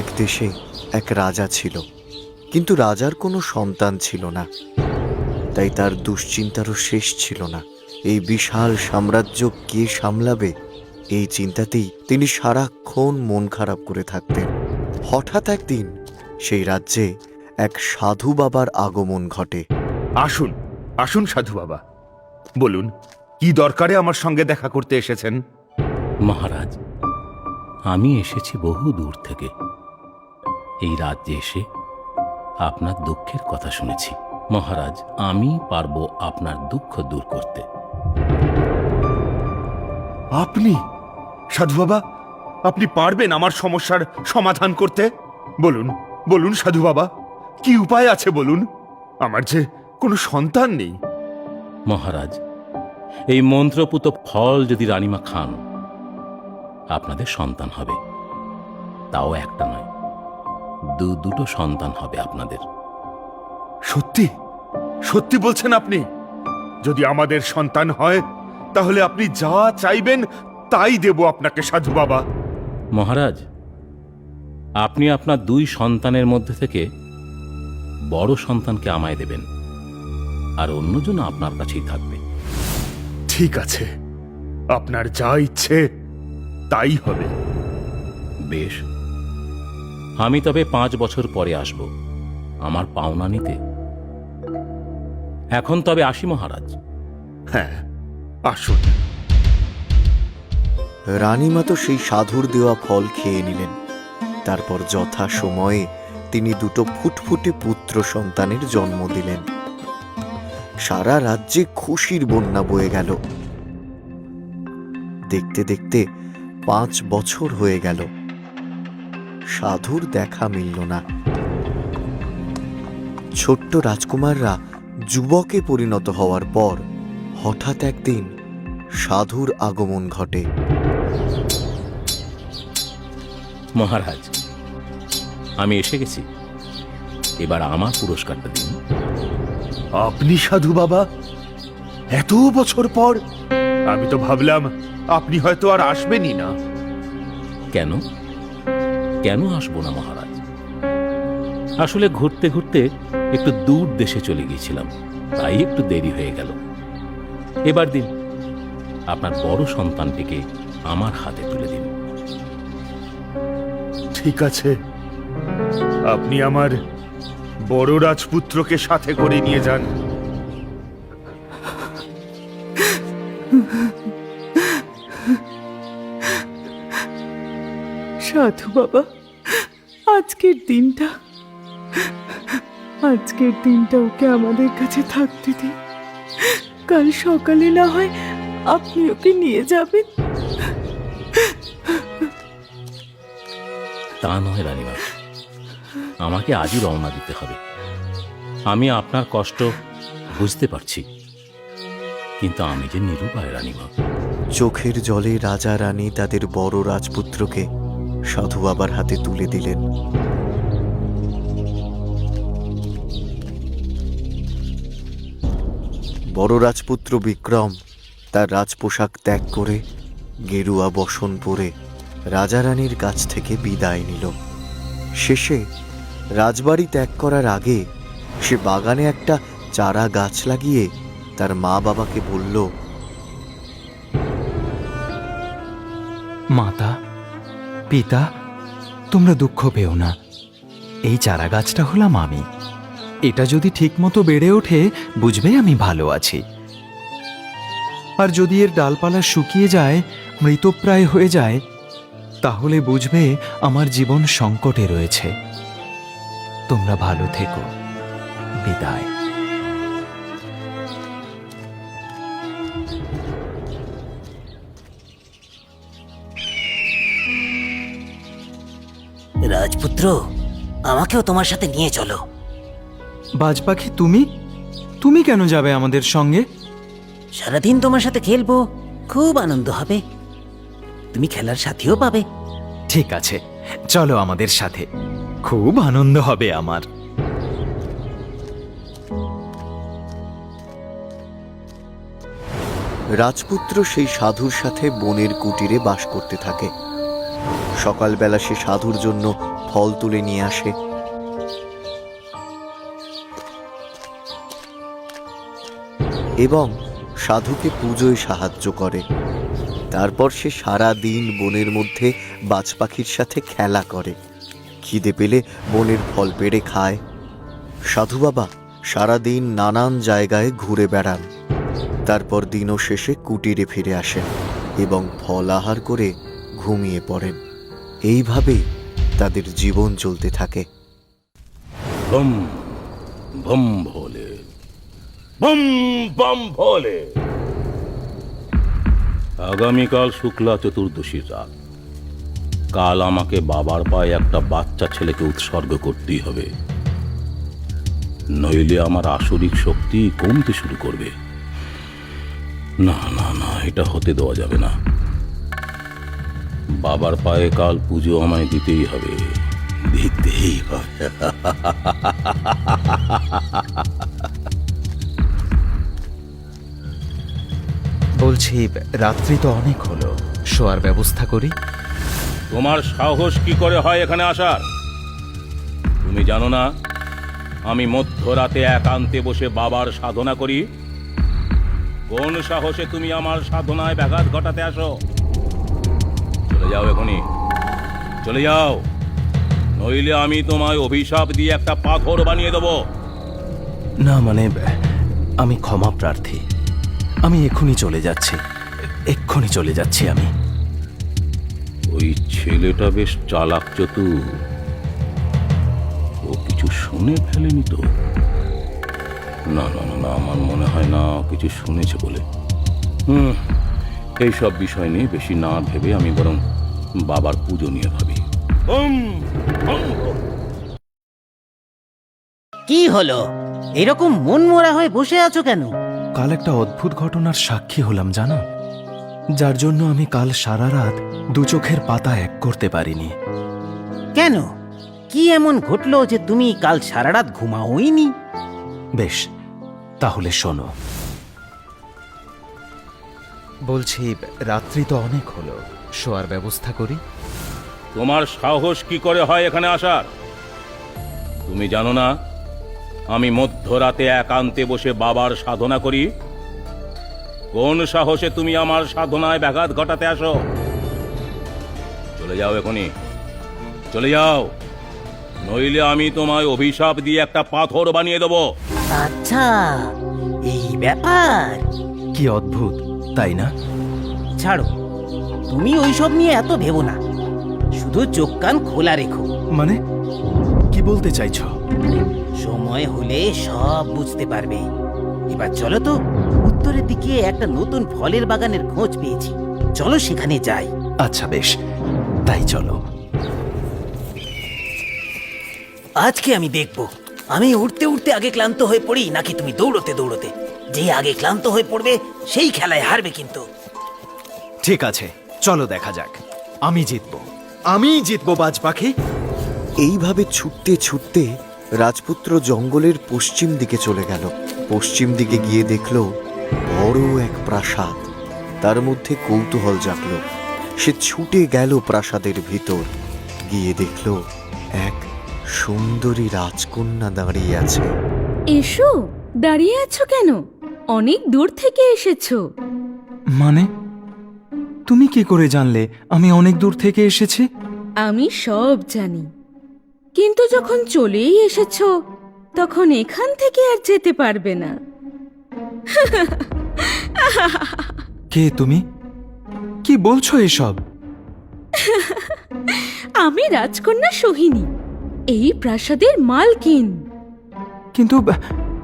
এক দেশে এক রাজা ছিল কিন্তু রাজার কোনো সন্তান ছিল না। তাই তার দুশ্চিন্তারও শেষ ছিল না। এই বিশাল সাম্রাজ্য কে সামলাবে এই চিন্তাতেই তিনি সারাক্ষণ মন খারাপ করে থাকতেন। হঠাৎ একদিন সেই রাজ্যে এক সাধু বাবার আগমন ঘটে। আসুন আসুন সাধু বাবা। বলুন কি দরকারে আমার সঙ্গে দেখা করতে এসেছেন? মহারাজ আমি এসেছি বহু দূর থেকে। এই রাজ্যে এসে আপনার দুঃখের কথা শুনেছি। মহারাজ আমি পারব আপনার দুঃখ দূর করতে। আপনি? সাধু বাবা আপনি পারবেন আমার সমস্যার সমাধান করতে? বলুন বলুন সাধু বাবা কি উপায় আছে বলুন? আমার যে কোনো সন্তান নেই। মহারাজ এই মন্ত্রপুত ফল যদি রানীমা খান আপনাদের সন্তান হবে। তাও একটা নয়। দু দুটো সন্তান হবে আপনাদের। সত্যি? সত্যি বলছেন আপনি? যদি আমাদের সন্তান হয় তাহলে আপনি যা চাইবেন তাই দেব আপনাকে সাধু বাবা। মহারাজ আপনি আপনার দুই সন্তানের মধ্যে থেকে বড় সন্তানকে আমায় দেবেন আর অন্যজন আপনার কাছেই থাকবে। ঠিক আছে। আপনার যা ইচ্ছে তাই হবে। বেশ। আমি তবে পাঁচ বছর পরে আসব আমার পাওনা নিতে। এখন তবে আসি মহারাজ। হ্যাঁ আসুন। রানীমা তো সেই সাধুর দেওয়া ফল খেয়ে নিলেন। তারপর যথা সময়ে তিনি দুটো ফুটফুটে পুত্র সন্তানের জন্ম দিলেন। সারা রাজ্যে খুশির বন্যা বয়ে গেল। দেখতে দেখতে পাঁচ বছর হয়ে গেল। সাধুর দেখা মিলল না। ছোট্ট রাজকুমাররা যুবকে পরিণত হওয়ার পর হঠাৎ একদিন সাধুর আগমন ঘটে। মহারাজ আমি এসে গেছি। এবার আমার পুরস্কারটা দিন। আপনি সাধু বাবা এত বছর পর আমি তো ভাবলাম আপনি হয়তো আর আসবেনই না। কেন? কেন আসব না, মহারাজ? আসলে ঘুরতে ঘুরতে একটু দূর দেশে চলে গিয়েছিলাম, তাই একটু দেরি হয়ে গেল। এবার দিন, আপনার বড় সন্তানটিকে আমার হাতে তুলে দিন। ঠিক আছে। আপনি আমার বড় রাজপুত্রকে সাথে করে নিয়ে যান। সাধু বাবা আজকের দিনটা আজকের দিনটা ওকে আমাদের কাছে থাকতে দিন। কাল সকালে না হয় আপনি ওকে নিয়ে যাবেন। তা নয় রানীমা আমাকে আজই রওনা দিতে হবে। আমি আপনার কষ্ট বুঝতে পারছি কিন্তু আমি যে নিরুপায় রানীমা। চোখের জলে রাজা রানী তাদের বড় রাজপুত্রকে সাধু বাবার হাতে তুলে দিলেন। বড় রাজপুত্র বিক্রম তার রাজপোশাক ত্যাগ করে গেরুয়া বসন পরে রাজা রানীর কাছ থেকে বিদায় নিল। শেষে রাজবাড়ি ত্যাগ করার আগে সে বাগানে একটা চারা গাছ লাগিয়ে তার মা বাবাকে বলল, মাতা পিতা, তোমরা দুঃখ পেও না। এই চারা গাছটা হলাম আমি। এটা যদি ঠিকমতো বেড়ে ওঠে, বুঝবে আমি ভালো আছি। আর যদি এর ডালপালা শুকিয়ে যায়, মৃতপ্রায় হয়ে যায়, তাহলে বুঝবে আমার জীবন সংকটে রয়েছে। তোমরা ভালো থেকো। বিদায়। রাজপুত্র আমাকেও তোমার সাথে নিয়ে চলো। বাজ পাখি তুমি? তুমি কেন যাবে আমাদের সঙ্গে? সারাদিন তোমার সাথে খেলব খুব আনন্দ হবে। তুমি খেলার সাথীও পাবে। ঠিক আছে চলো আমাদের সাথে। খুব আনন্দ হবে আমার। রাজপুত্র সেই সাধুর সাথে বনের কুটিরে বাস করতে থাকে। সকালবেলা সে সাধুর জন্য ফল তুলে নিয়ে আসে। এবং সাধুকে পুজোয় সাহায্য করে। তারপর সে সারা দিন বনের মধ্যে বাজ পাখির সাথে খেলা করে। খিদে পেলে বনের ফল পেড়ে খায়। সাধু বাবা সারাদিন নানান জায়গায় ঘুরে বেড়ান। তারপর দিনও শেষে কুটিরে ফিরে আসেন এবং ফল আহার করে ঘুমিয়ে পড়েন। এইভাবেই তাদের জীবন চলতে থাকে। আগামীকাল শুক্লা চতুর্দশী রাত। কাল আমাকে বাবার পায়ে একটা বাচ্চা ছেলেকে উৎসর্গ করতেই হবে। নইলে আমার আসরিক শক্তি কমতে শুরু করবে। না না না, এটা হতে দেওয়া যাবে না। বাবার পায়ে কাল পুজো আমায় দিতেই হবে। দিতেই হবে। বলছি রাত্রি তো অনেক হলো। শোয়ার ব্যবস্থা করি। তোমার সাহস কি করে হয় এখানে আসার? তুমি জানো না আমি মধ্যরাতে একান্তে বসে বাবার সাধনা করি। কোন সাহসে তুমি আমার সাধনায় ব্যাঘাত ঘটাতে আসো? চলে যাও এখনই চলে যাও। নইলে আমি তোমায় অভিশাপ দিয়ে একটা পাথর বানিয়ে দেবো। না মানে আমি ক্ষমা প্রার্থী। আমি এক্ষুনি চলে যাচ্ছি। এক্ষুনি চলে যাচ্ছি আমি। ওই ছেলেটা বেশ চালাক চতু ও কিছু শুনে ফেলেনি তো? না না না আমার মনে হয় না কিছু শুনেছে বলে। হুম। এইসব বিষয় নিয়ে বেশি না ভেবে আমি বরং বাবার পুজো নিয়ে ভাবি। কি হলো? এরকম মন মরা হয়ে বসে আছো কেন? কাল একটা অদ্ভুত ঘটনার সাক্ষী হলাম জানো? যার জন্য আমি কাল সারা রাত দু চোখের পাতা এক করতে পারিনি। কেন? কি এমন ঘটলো যে তুমি কাল সারা রাত ঘুমাওইনি? বেশ তাহলে শোনো। বলছি রাত্রি তো অনেক হলো। শোয়ার ব্যবস্থা করি। তোমার সাহস কি করে হয় এখানে আসার? তুমি জানো না আমি মধ্যরাতে একান্তে বসে বাবার সাধনা করি। কোন সাহসে তুমি আমার সাধনায় ব্যাঘাত ঘটাতে আসো? চলে যাও এখনই চলে যাও। নইলে আমি তোমায় অভিশাপ দিয়ে একটা পাথর বানিয়ে দেবো। আচ্ছা এই ব্যাপার। কি অদ্ভুত। তাই না? ছাড়ো তুমি ওইসব নিয়ে এত ভেবো না। শুধু চোখ কান খোলা রেখো। মানে? কি বলতে চাইছ? সময় হলে সব বুঝতে পারবে। এবার চলো তো উত্তরের দিকে একটা নতুন ফলের বাগানের খোঁজ পেয়েছি। চলো সেখানে যাই। আচ্ছা বেশ। তাই চলো। আজকে আমি দেখব। আমি উঠতে উঠতে আগে ক্লান্ত হয়ে পড়ি নাকি তুমি দৌড়তে দৌড়তে? যে আগে ক্লান্ত হয়ে পড়বে সেই খেলায় হারবে কিন্তু। ঠিক আছে চলো দেখা যাক। আমি জিতবো। আমিই জিতবো বাজ পাখি এইভাবে ছুটতে ছুটতে রাজপুত্র জঙ্গলের পশ্চিম দিকে চলে গেল। পশ্চিম দিকে গিয়ে দেখল বড় এক প্রাসাদ। তার মধ্যে কৌতূহল জাগল। সে ছুটে গেল প্রাসাদের ভিতর। গিয়ে দেখল এক সুন্দরী রাজকন্যা দাঁড়িয়ে আছে। এসো দাঁড়িয়ে আছো কেন? অনেক দূর থেকে এসেছ। মানে? তুমি কি করে জানলে আমি অনেক দূর থেকে এসেছি? আমি সব জানি। কিন্তু যখন চলেই এসেছ তখন এখান থেকে আর যেতে পারবে না। কে তুমি? কি বলছো এসব? আমি রাজকন্যা সোহিনী এই প্রাসাদের মালকিন। কিন্তু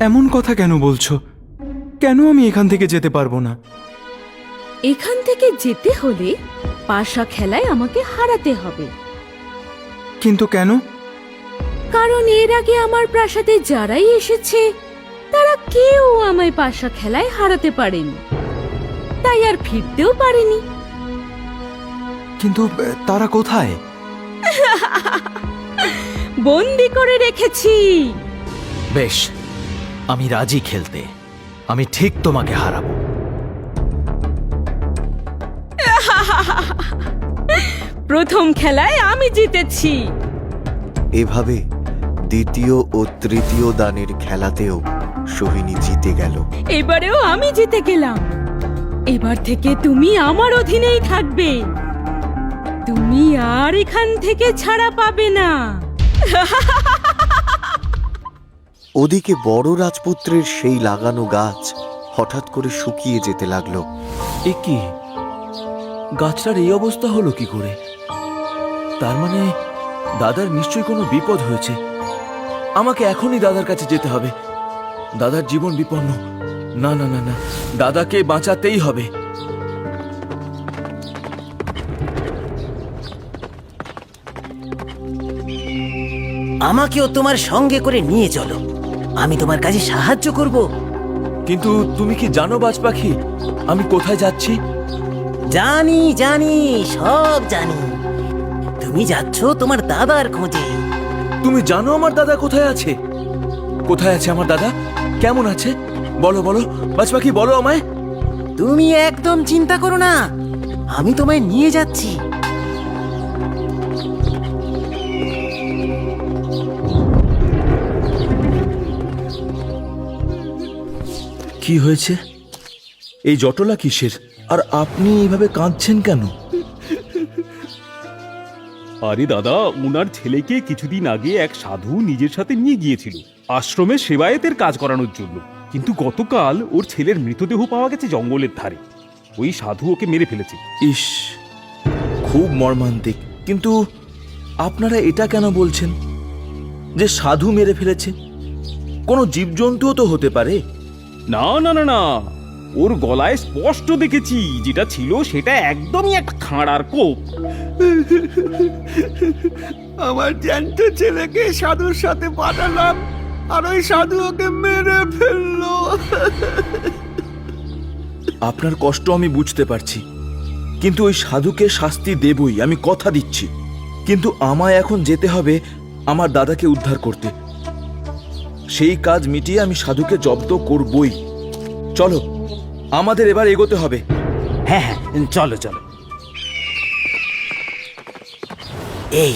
এমন কথা কেন বলছো? কেন আমি এখান থেকে যেতে পারব না? এখান থেকে যেতে হলে পাশা খেলায় আমাকে হারাতে হবে। কিন্তু কেন? কারণ এর আগে আমার প্রাসাদে যারাই এসেছে তারা কেউ আমায় পাশা খেলায় হারাতে পারেনি। তাই আর ফিরতেও পারেনি। কিন্তু তারা কোথায়? বন্দি করে রেখেছি। বেশ আমি রাজি খেলতে। আমি ঠিক তোমাকে হারাবো। প্রথম খেলায় আমি জিতেছি। এভাবে দ্বিতীয় ও তৃতীয় দানের খেলাতেও সোহিনী জিতে গেল। এবারেও আমি জিতে গেলাম। এবার থেকে তুমি আমার অধীনেই থাকবে। তুমি আর এখান থেকে ছাড়া পাবে না। ওদিকে বড় রাজপুত্রের সেই লাগানো গাছ হঠাৎ করে শুকিয়ে যেতে লাগল। এ কি? গাছটার এই অবস্থা হলো কি করে? তার মানে দাদার নিশ্চয়ই কোনো বিপদ হয়েছে। আমাকে এখনই দাদার কাছে যেতে হবে। দাদার জীবন বিপন্ন। না না না না দাদাকে বাঁচাতেই হবে। আমাকেও তোমার সঙ্গে করে নিয়ে চলো। আমি তোমার কাজে সাহায্য করব। কিন্তু তুমি কি জানো বাজ পাখি আমি কোথায় যাচ্ছি? জানি জানি সব জানি। তুমি যাচ্ছ তোমার দাদার খোঁজে। তুমি জানো আমার দাদা কোথায় আছে? কোথায় আছে আমার দাদা? কেমন আছে? বলো বলো। বাজ পাখি বলো আমায়। তুমি একদম চিন্তা করো না। আমি তোমায় নিয়ে যাচ্ছি। কি হয়েছে? এই জটলা কিসের? আর আপনি এইভাবে কাঁদছেন কেন? আরে দাদা উনার ছেলেকে কিছুদিন আগে এক সাধু নিজের সাথে নিয়ে গিয়েছিল আশ্রমে সেবায়েতের কাজ করানোর জন্য। কিন্তু গতকাল ওর ছেলের মৃতদেহ পাওয়া গেছে জঙ্গলের ধারে। ওই সাধু ওকে মেরে ফেলেছে। ইস খুব মর্মান্তিক। কিন্তু আপনারা এটা কেন বলছেন? যে সাধু মেরে ফেলেছে? কোনো জীবজন্তুও তো হতে পারে। না না না না। ওর গলায় স্পষ্ট দেখেছি। যেটা ছিল সেটা একদমই এক খাঁড়ার কোপ। আমার জ্যান্ত ছেলেকে সাধুর সাথে পাঠালাম আর ওই সাধু ওকে মেরে ফেলল। আপনার কষ্ট আমি বুঝতে পারছি। কিন্তু ওই সাধুকে শাস্তি দেবই আমি কথা দিচ্ছি। কিন্তু আমায় এখন যেতে হবে আমার দাদাকে উদ্ধার করতে। সেই কাজ মিটিয়ে আমি সাধুকে জব্দ করবই। চলো আমাদের এবার এগোতে হবে। হ্যাঁ হ্যাঁ চলো চলো। এই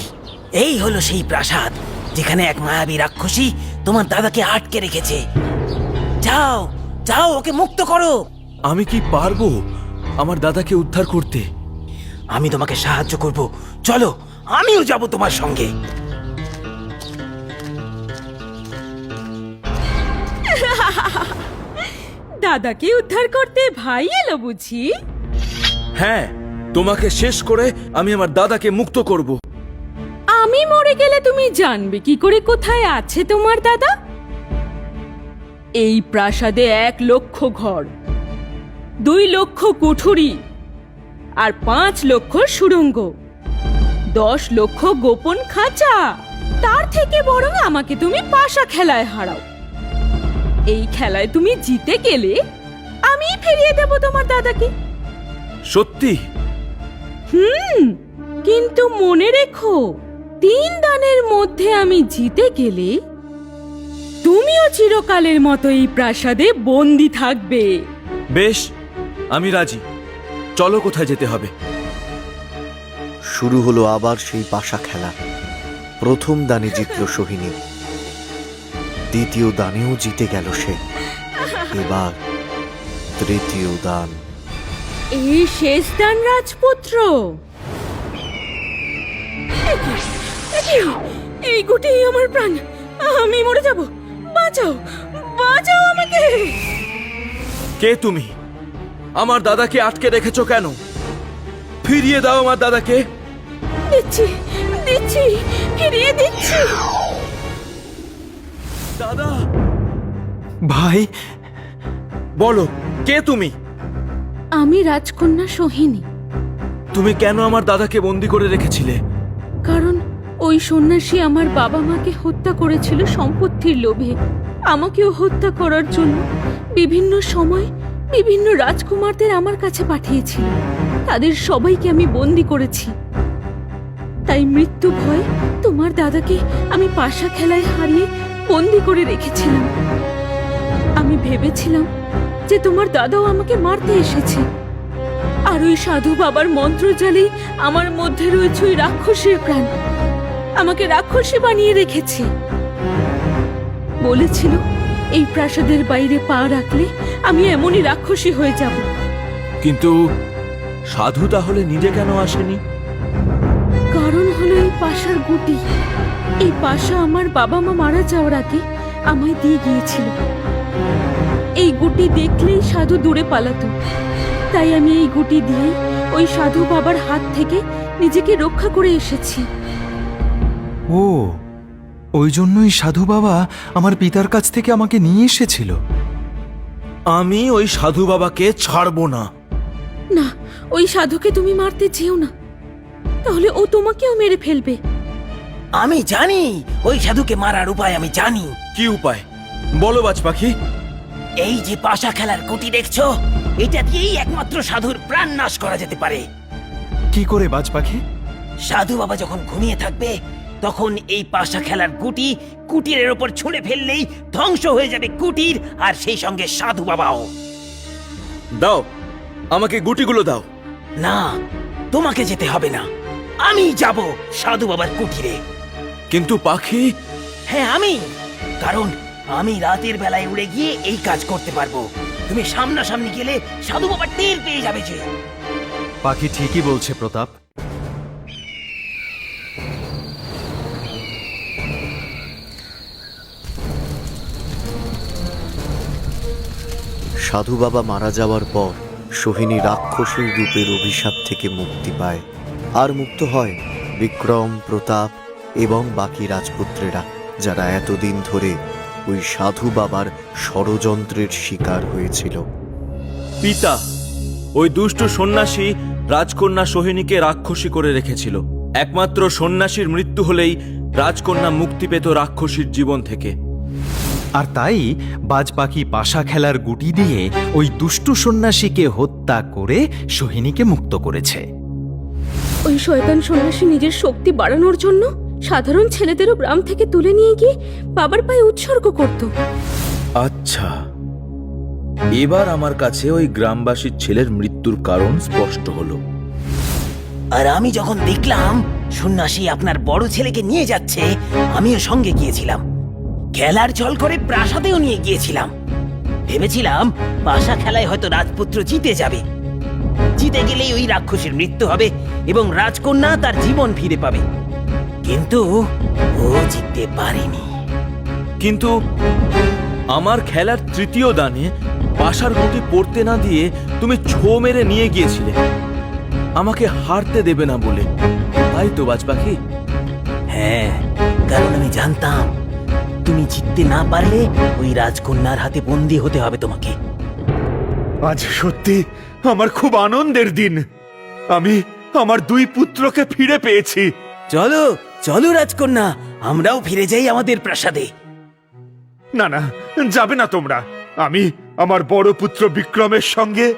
এই হলো সেই প্রাসাদ যেখানে এক মায়াবী রাক্ষসী তোমার দাদাকে আটকে রেখেছে। যাও যাও ওকে মুক্ত করো। আমি কি পারব আমার দাদাকে উদ্ধার করতে? আমি তোমাকে সাহায্য করব। চলো আমিও যাব তোমার সঙ্গে। দাদাকে উদ্ধার করতে ভাই এলো বুঝি? হ্যাঁ তোমাকে শেষ করে আমি আমার দাদাকে মুক্ত করব। আমি মরে গেলে তুমি জানবে কি করে কোথায় আছে তোমার দাদা? এই প্রাসাদে এক লক্ষ ঘর দুই লক্ষ কুঠুরি আর পাঁচ লক্ষ সুড়ঙ্গ দশ লক্ষ গোপন খাঁচা। তার থেকে বরং আমাকে তুমি পাশা খেলায় হারাও। এই খেলায় তুমি জিতে গেলে আমি ফিরিয়ে দেব তোমার দাদাকে। সত্যি? হুম কিন্তু মনে রেখো তিন দানের মধ্যে আমি জিতে গেলে তুমিও চিরকালের মতো এই প্রাসাদে বন্দি থাকবে। বেশ আমি রাজি। চলো কোথায় যেতে হবে? শুরু হলো আবার সেই পাশা খেলা। প্রথম দানে জিতল সোহিনী। দ্বিতীয় দানেও জিতে গেল সে। এবার তৃতীয় দান। এই শেষ দান রাজপুত্র! এই গুটি আমার প্রাণ। আমি মরে যাব। বাঁচাও! বাঁচাও আমাকে! কে তুমি? আমার দাদাকে আটকে রেখেছো কেন? ফিরিয়ে দাও আমার দাদাকে। দিচ্ছি দিচ্ছি ফিরিয়ে দিচ্ছি। দাদা। ভাই বলো কে তুমি? আমি রাজকন্যা সোহিনী। তুমি কেন আমার দাদাকে বন্দি করে রেখেছিলে? কারণ ওই সন্ন্যাসী আমার বাবা মাকে হত্যা করেছিল সম্পত্তির লোভে। আমাকেও হত্যা করার জন্য বিভিন্ন সময় বিভিন্ন রাজকুমারদের আমার কাছে পাঠিয়েছিল। তাদের সবাইকে আমি বন্দি করেছি। তাই মৃত্যু ভয় তোমার দাদাকে আমি পাশা খেলায় হারিয়ে বন্দি করে রেখেছিলাম। আমি ভেবেছিলাম যে তোমার দাদাও আমাকে মারতে এসেছে। আর ওই সাধু বাবার মন্ত্র জালেই আমার মধ্যে রয়েছে ওই রাক্ষসের প্রাণ। আমাকে রাক্ষসী বানিয়ে রেখেছে। বলেছিল এই প্রাসাদের বাইরে পা রাখলে আমি এমনই রাক্ষসী হয়ে যাব। কিন্তু সাধু তাহলে নিজে কেন আসেনি? কারণ হলো এই পাশার গুটি। এই পাশা আমার বাবা মা মারা যাওয়ার আগে আমায় দিয়ে গিয়েছিল। এই গুটি দেখলেই সাধু দূরে পালাতো। তাই আমি এই গুটি দিয়ে ওই সাধু বাবার হাত থেকে নিজেকে রক্ষা করে এসেছি। ও ওই জন্যই সাধু বাবা আমার পিতার কাছ থেকে আমাকে নিয়ে এসেছিল। আমি ওই সাধু বাবাকে ছাড়বো না। না ওই সাধুকে তুমি মারতে যেও না। তাহলে ও তোমাকেও মেরে ফেলবে। আমি জানি ওই সাধুকে মারার উপায় আমি জানি। কি উপায়? বলো বাজ পাখি। এই যে পাশা খেলার গুটি দেখছ এটা দিয়েই একমাত্র সাধুর প্রাণ নাশ করা যেতে পারে। কি করে বাজ পাখি? সাধু বাবা যখন ঘুমিয়ে থাকবে তখন এই পাশা খেলার গুটি কুটিরের ওপর ছুঁড়ে ফেললেই ধ্বংস হয়ে যাবে কুটির আর সেই সঙ্গে সাধু বাবাও। দাও আমাকে গুটিগুলো দাও। না তোমাকে যেতে হবে না। আমি যাব সাধু বাবার কুটিরে। কিন্তু পাখি? হ্যাঁ আমি। কারণ আমি রাতের বেলায় উড়ে গিয়ে এই কাজ করতে পারব। তুমি সামনাসামনি গেলে সাধু বাবা টের পেয়ে যাবে যে। পাখি ঠিকই বলছে প্রতাপ। সাধু বাবা মারা যাওয়ার পর সোহিনী রাক্ষসীর রূপের অভিশাপ থেকে মুক্তি পায়। আর মুক্ত হয় বিক্রম প্রতাপ এবং বাকি রাজপুত্রেরা যারা এতদিন ধরে ওই সাধু বাবার ষড়যন্ত্রের শিকার হয়েছিল। পিতা ওই দুষ্ট সন্ন্যাসী রাজকন্যা সোহিনীকে রাক্ষসী করে রেখেছিল। একমাত্র সন্ন্যাসীর মৃত্যু হলেই রাজকন্যা মুক্তি পেত রাক্ষসীর জীবন থেকে। আর তাই বাজ পাখি পাশা খেলার গুটি দিয়ে ওই দুষ্টু সন্ন্যাসীকে হত্যা করে সোহিনীকে মুক্ত করেছে। ওই শয়তান সন্ন্যাসী নিজের শক্তি বাড়ানোর জন্য সাধারণ ছেলেদেরও গ্রাম থেকে তুলে নিয়ে গিয়ে বাবার পায়ে উৎসর্গ করত। আচ্ছা। এবার আমার কাছে ওই গ্রামবাসীর ছেলের মৃত্যুর কারণ স্পষ্ট হলো। আর আমি যখন দেখলাম সন্ন্যাসী আপনার বড় ছেলেকে নিয়ে যাচ্ছে আমিও সঙ্গে গিয়েছিলাম। খেলার ছল করে প্রাসাদেও নিয়ে গিয়েছিলাম। ভেবেছিলাম পাশা খেলায় হয়তো রাজপুত্র জিতে যাবে। জিতে গেলেই ওই রাক্ষসীর মৃত্যু হবে এবং রাজকন্যা তার জীবন ফিরে পাবে। কিন্তু ও জিততে পারেনি। কিন্তু আমার খেলার তৃতীয় দানে বাসার গুটি পড়তে না দিয়ে তুমি ছো মেরে নিয়ে গিয়েছিলে। আমাকে হারতে দেবে না বলে। তাই তো বাজ পাখি হ্যাঁ কারণ আমি জানতাম তুমি জিততে না পারলে ওই রাজকন্যার হাতে বন্দি হতে হবে তোমাকে। আজ সত্যি আমার খুব আনন্দের দিন। আমি আমার দুই পুত্রকে ফিরে পেয়েছি। চলো চলো রাজকন্যা আমরাও ফিরে যাই আমাদের প্রাসাদে। না না যাবে না তোমরা। আমি আমার বড় পুত্র বিক্রমের সঙ্গে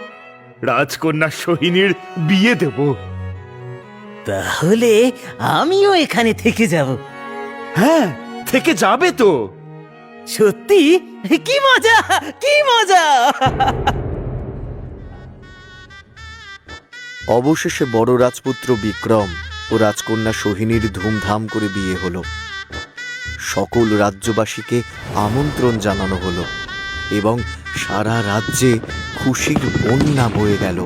রাজকন্যা সোহিনীর বিয়ে দেব। তাহলে আমিও এখানে থেকে যাব। হ্যাঁ থেকে যাবে তো। সত্যি? কি মজা কি মজা! অবশেষে বড় রাজপুত্র বিক্রম ও রাজকন্যা সোহিনীর ধুমধাম করে বিয়ে হলো। সকল রাজ্যবাসীকে আমন্ত্রণ জানানো হলো এবং সারা রাজ্যে খুশির বন্যা বয়ে গেল।